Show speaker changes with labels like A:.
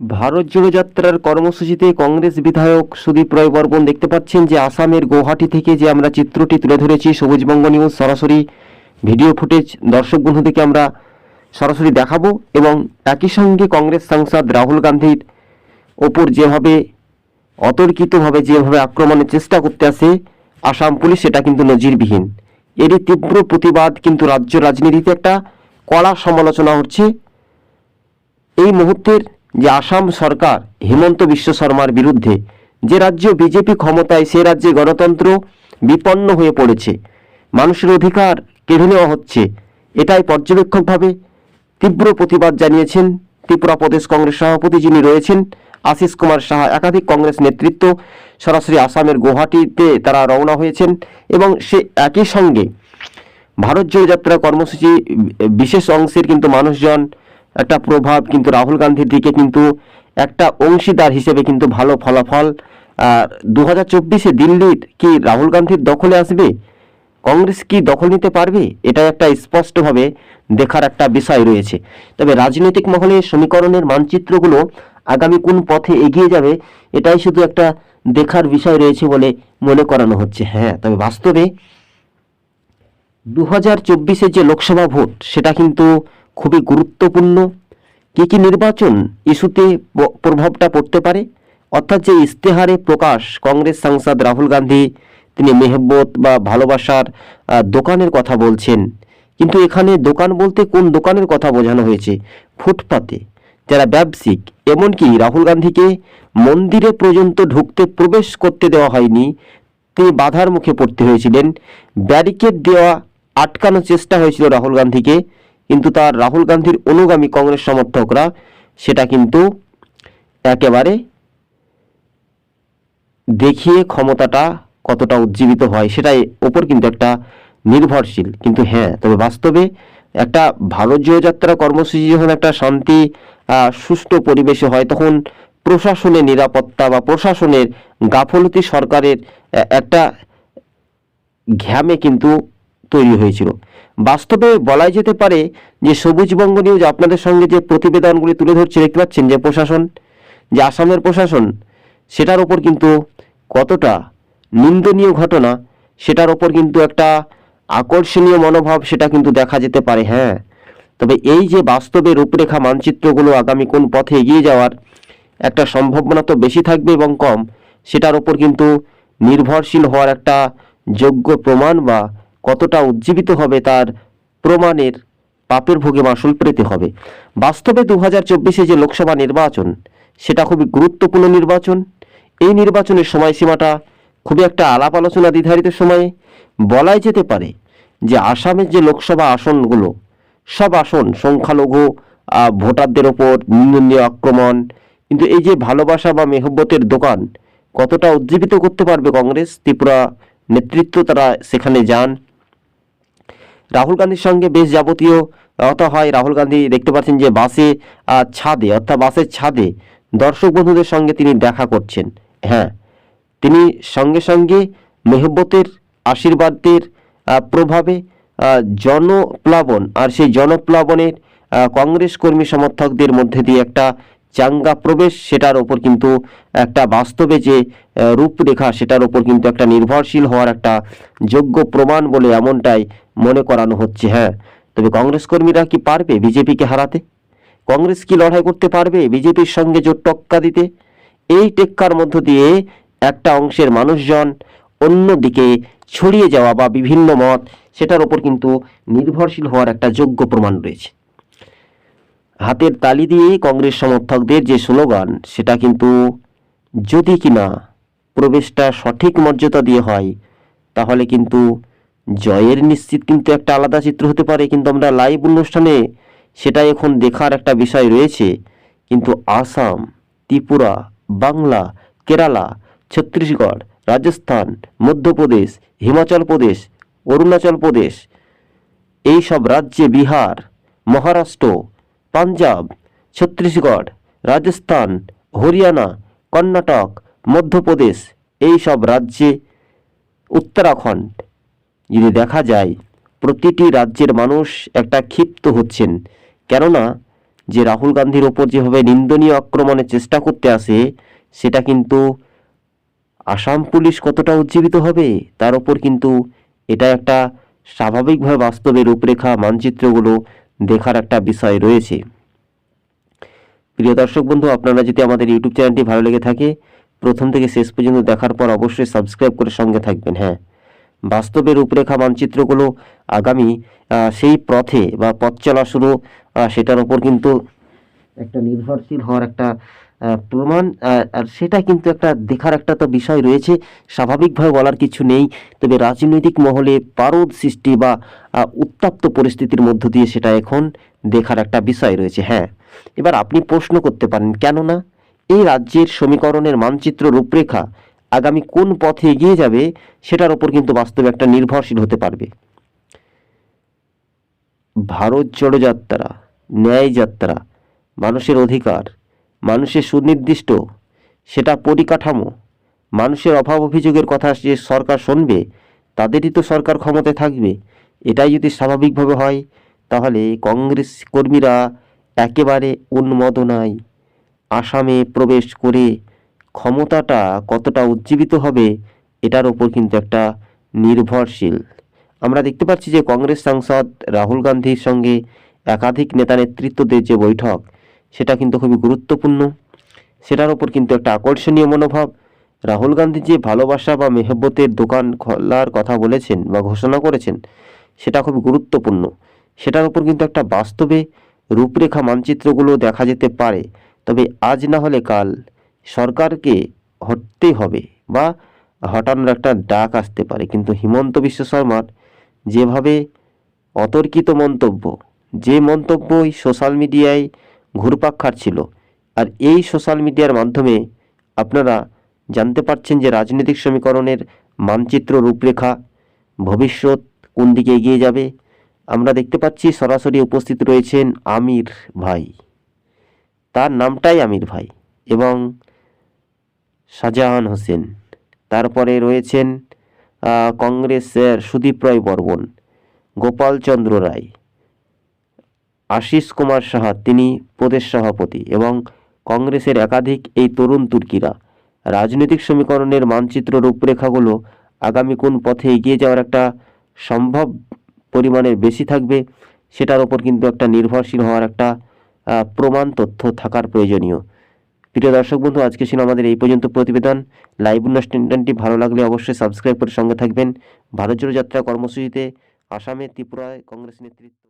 A: ভারত জোড়ো যাত্রার কর্মসূচিতে কংগ্রেস বিধায়ক সুদীপ রায় বর্মন দেখতে পাচ্ছেন যে আসামের গৌহাটি থেকে যে আমরা চিত্রটি তুলে ধরেছি, সবুজবঙ্গ নিউজ সরাসরি ভিডিও ফুটেজ, দর্শক বন্ধুদেরকে আমরা সরাসরি দেখাবো এবং একই সঙ্গে কংগ্রেস সাংসদ রাহুল গান্ধীর ওপর যেভাবে অতর্কিতভাবে, যেভাবে আক্রমণের চেষ্টা করতে আসে, আসাম পুলিশ সেটা কিন্তু নজিরবিহীন। এরই তীব্র প্রতিবাদ কিন্তু রাজ্য রাজনীতিতে একটা কড়া সমালোচনা হচ্ছে। এই মুহূর্তের যে আসাম সরকার, হিমন্ত বিশ্ব শর্মার বিরুদ্ধে, যে রাজ্য বিজেপি ক্ষমতায়, সে রাজ্যে গণতন্ত্র বিপন্ন হয়ে পড়েছে। মানুষের অধিকার কেড়ে নেওয়া হচ্ছে। এটাই পর্যবেক্ষকভাবে তীব্র প্রতিবাদ জানিয়েছেন ত্রিপুরা প্রদেশ কংগ্রেস সভাপতি যিনি রয়েছেন আশিস কুমার সাহা একাধিক কংগ্রেস নেতৃত্ব সরাসরি আসামের গুয়াহাটিতে তারা রওনা হয়েছেন এবং সে একই সঙ্গে ভারত জোড়ো যাত্রা কর্মসূচি বিশেষ অংশের কিন্তু মানুষজন, একটা প্রভাব কিন্তু রাহুল গান্ধীর দিকে কিন্তু একটা অংশীদার হিসেবে কিন্তু ভালো ফলাফল আর দু হাজার চব্বিশে দিল্লির কি রাহুল গান্ধীর দখলে আসবে? কংগ্রেস কি দখল নিতে পারবে? এটা একটা স্পষ্টভাবে দেখার একটা বিষয় রয়েছে। তবে রাজনৈতিক মহলে সমীকরণের মানচিত্রগুলো আগামী কোন পথে এগিয়ে যাবে, এটাই শুধু একটা দেখার বিষয় রয়েছে বলে মনে করানো হচ্ছে। হ্যাঁ তবে বাস্তবে দু হাজার চব্বিশে যে লোকসভা ভোট, সেটা কিন্তু খুবই গুরুত্বপূর্ণ। কী কী নির্বাচন ইস্যুতে প্রভাবটা পড়তে পারে? অর্থাৎ যে ইস্তেহারে প্রকাশ, কংগ্রেস সাংসদ রাহুল গান্ধী, তিনি মেহব্বত বা ভালোবাসার দোকানের কথা বলছেন। কিন্তু এখানে দোকান বলতে কোন দোকানের কথা বোঝানো হয়েছে? ফুটপাতে। যারা ব্যবসায়িক এমনকি রাহুল গান্ধীকে মন্দিরে পর্যন্ত ঢুকতে প্রবেশ করতে দেওয়া হয়নি, তিনি বাধার মুখে পড়তে হয়েছিলেন। ব্যারিকেড দেওয়া আটকানোর চেষ্টা হয়েছিল রাহুল গান্ধীকে, কিন্তু তার রাহুল গান্ধীর অনুগামী কংগ্রেস সমর্থকরা সেটা কিন্তু একেবারে দেখিয়ে ক্ষমতাটা কতটা উজ্জীবিত হয় সেটাই ওপর কিন্তু একটা নির্ভরশীল। কিন্তু হ্যাঁ তবে বাস্তবে একটা ভারত যাত্রা কর্মসূচি যখন একটা শান্তি সুষ্ঠু পরিবেশে হয়, তখন প্রশাসনের নিরাপত্তা বা প্রশাসনের গাফলতি সরকারের একটা ঘ্যামে কিন্তু তৈরি হয়েছিল। বাস্তবে বলাই যেতে পারে যে সবুজবঙ্গ নিউজ আপনাদের সঙ্গে যে প্রতিবেদনগুলি তুলে ধরছে, দেখতে পাচ্ছেন যে প্রশাসন, যে আসামের প্রশাসন, সেটার ওপর কিন্তু কতটা নিন্দনীয় ঘটনা, সেটার ওপর কিন্তু একটা আকর্ষণীয় মনোভাব, সেটা কিন্তু দেখা যেতে পারে হ্যাঁ। তবে এই যে বাস্তবে রূপরেখা মানচিত্রগুলো আগামী কোন পথে এগিয়ে যাওয়ার একটা সম্ভাবনা তো বেশি থাকবে এবং কম, সেটার ওপর কিন্তু নির্ভরশীল হওয়ার একটা যোগ্য প্রমাণ বা কতটা উজ্জীবিত হবে তার প্রমাণের পাপের ভোগে মাসুল পেতে হবে। বাস্তবে দু হাজার যে লোকসভা নির্বাচন, সেটা খুবই গুরুত্বপূর্ণ নির্বাচন। এই নির্বাচনের সময়সীমাটা খুবই একটা আলাপ আলোচনা নির্ধারিত সময়ে। বলাই যেতে পারে যে আসামের যে লোকসভা আসনগুলো সব আসন, সংখ্যালঘু ভোটারদের ওপর নিন্দনীয় আক্রমণ। কিন্তু এই যে ভালোবাসা বা মেহব্বতের দোকান, কতটা উজ্জীবিত করতে পারবে কংগ্রেস? ত্রিপুরা নেতৃত্ব তারা সেখানে যান। রাহুল গান্ধীর সঙ্গে বেশ যাবতীয় কথা হয়। রাহুল গান্ধী দেখতে পাচ্ছেন যে বাসে ছাদে, অর্থাৎ বাসের ছাদে দর্শক বন্ধুদের সঙ্গে তিনি দেখা করছেন। হ্যাঁ তিনি সঙ্গে সঙ্গে মেহব্বতের আশীর্বাদের প্রভাবে জনপ্লাবন আর সেই জনপ্লাবনের কংগ্রেস কর্মী সমর্থকদের মধ্যে দিয়ে একটা চাঙ্গা প্রবেশ, সেটার ওপর কিন্তু একটা বাস্তবে যে রূপরেখা, সেটার ওপর কিন্তু একটা নির্ভরশীল হওয়ার একটা যোগ্য প্রমাণ বলে এমনটাই মনে করানো হচ্ছে হ্যাঁ। তবে কংগ্রেস কর্মীরা কি পারবে বিজেপিকে হারাতে? কংগ্রেস কি লড়াই করতে পারবে বিজেপির সঙ্গে জোট টক্কা দিতে? এই টেক্কার মধ্য দিয়ে একটা অংশের মানুষজন অন্যদিকে ছড়িয়ে যাওয়া বা বিভিন্ন মত সেটার ওপর কিন্তু নির্ভরশীল হওয়ার একটা যোগ্য প্রমাণ রয়েছে। হাতের তালি দিয়ে কংগ্রেস সমর্থকদের যে স্লোগান, সেটা কিন্তু যদি কিনা প্রবেশটা সঠিক মর্যাদা দিয়ে হয়, তাহলে কিন্তু জয়ের নিশ্চিত কিন্তু একটা আলাদা চিত্র হতে পারে। কিন্তু আমরা লাইভ অনুষ্ঠানে সেটা এখন দেখার একটা বিষয় রয়েছে। কিন্তু আসাম, ত্রিপুরা, বাংলা, কেরালা, ছত্তিশগড়, রাজস্থান, মধ্যপ্রদেশ, হিমাচল প্রদেশ অরুণাচল প্রদেশ। এই সব রাজ্যে বিহার, মহারাষ্ট্র, পাঞ্জাব, ছত্তিশগড়, রাজস্থান, হরিয়ানা, কর্ণাটক, মধ্যপ্রদেশ এই সব রাজ্যে উত্তরাখণ্ড। যদি দেখা যায়, প্রতিটি রাজ্যের মানুষ একটা ক্ষিপ্ত হচ্ছেন। কেননা, যে রাহুল গান্ধীর ওপর যেভাবে নিন্দনীয় আক্রমণের চেষ্টা করতে আসে, সেটা কিন্তু আসাম পুলিশ কতটা উজ্জীবিত হবে, তার ওপর কিন্তু এটা একটা স্বাভাবিকভাবে বাস্তবে রূপরেখা মানচিত্রগুলো দেখার একটা বিষয় রয়েছে। প্রিয় দর্শক বন্ধু, আপনারা যদি আমাদের ইউটিউব চ্যানেলটি ভালো লেগে থাকে, প্রথম থেকে শেষ পর্যন্ত দেখার পর অবশ্যই সাবস্ক্রাইব করে সঙ্গে থাকবেন হ্যাঁ। বাস্তবে রূপরেখা মানচিত্রগুলো আগামী সেই পথে বা পথ চলা শুরু সেটার ওপর কিন্তু একটা নির্ভরশীল হওয়ার একটা প্রমাণ আর সেটা কিন্তু একটা দেখার একটা তো বিষয় রয়েছে। স্বাভাবিকভাবে বলার কিছু নেই, তবে রাজনৈতিক মহলে পারদ সৃষ্টি বা উত্তপ্ত পরিস্থিতির মধ্য দিয়ে সেটা এখন দেখার একটা বিষয় রয়েছে হ্যাঁ। এবার আপনি প্রশ্ন করতে পারেন, কেননা এই রাজ্যের সমীকরণের মানচিত্র রূপরেখা আগামী কোন পথে এগিয়ে যাবে সেটার ওপর কিন্তু বাস্তবে একটা নির্ভরশীল হতে পারবে। ভারত জোড়ো যাত্রা ন্যায় যাত্রা মানুষের অধিকার মানুষের সুনির্দিষ্ট, সেটা পরিকাঠামো। মানুষের অভাব অভিযোগের কথা যে সরকার শুনবে, তাদেরই তো সরকার ক্ষমতায় থাকবে। এটাই যদি স্বাভাবিকভাবে হয়, তাহলে কংগ্রেস কর্মীরা একেবারে উন্মোদনায় আসামে প্রবেশ করে ক্ষমতাটা কতটা উজ্জীবিত হবে, এটার ওপর কিন্তু একটা নির্ভরশীল। আমরা দেখতে পাচ্ছি যে কংগ্রেস সাংসদ রাহুল গান্ধীর সঙ্গে একাধিক নেতা নেতৃত্বদের যে বৈঠক সেটা কিন্তু খুবই গুরুত্বপূর্ণ। সেটার ওপর কিন্তু একটা আকর্ষণীয় মনোভাব। রাহুল গান্ধী যে ভালোবাসা বা মেহব্বতের দোকান খোলার কথা বলেছেন বা ঘোষণা করেছেন, সেটা খুবই গুরুত্বপূর্ণ। সেটার ওপর কিন্তু একটা বাস্তবে রূপরেখা মানচিত্রগুলো দেখা যেতে পারে। তবে আজ না হলে কাল সরকারকে হটতে হবে বা হটানোর একটা ডাক আসতে পারে। কিন্তু হিমন্ত বিশ্ব শর্মার যেভাবে অতর্কিত মন্তব্য, যে মন্তব্যই সোশ্যাল মিডিয়ায় ঘুরপাক খাচ্ছিল আর এই সোশ্যাল মিডিয়ার মাধ্যমে আপনারা জানতে পারছেন যে রাজনৈতিক সমীকরণের মানচিত্র রূপরেখা ভবিষ্যৎ কোন দিকে এগিয়ে যাবে। আমরা দেখতে পাচ্ছি সরাসরি উপস্থিত রয়েছেন আমির ভাই। তার নামটাই আমির ভাই এবং শাহজাহান হোসেন। তারপরে রয়েছেন কংগ্রেসের সুদীপ রায় বর্মন গোপাল চন্দ্র রায়। আশিস কুমার সাহা, তিনি প্রদেশ সভাপতি এবং কংগ্রেসের একাধিক এই তরুণ তুর্কিরা। রাজনৈতিক সমীকরণের মানচিত্র রূপরেখাগুলো আগামী কোন পথে এগিয়ে যাওয়ার একটা সম্ভব পরিমাণের বেশি থাকবে, সেটার ওপর কিন্তু একটা নির্ভরশীল হওয়ার একটা প্রমাণ তথ্য থাকার প্রয়োজনীয়। প্রিয় দর্শক বন্ধু, আজকে ছিল আমাদের এই পর্যন্ত প্রতিবেদন। লাইভ অনুষ্ঠানটি ভালো লাগলে অবশ্যই সাবস্ক্রাইব করে সঙ্গে থাকবেন। ভারত জোড়ো যাত্রা কর্মসূচিতে আসামে ত্রিপুরায় কংগ্রেস নেতৃত্ব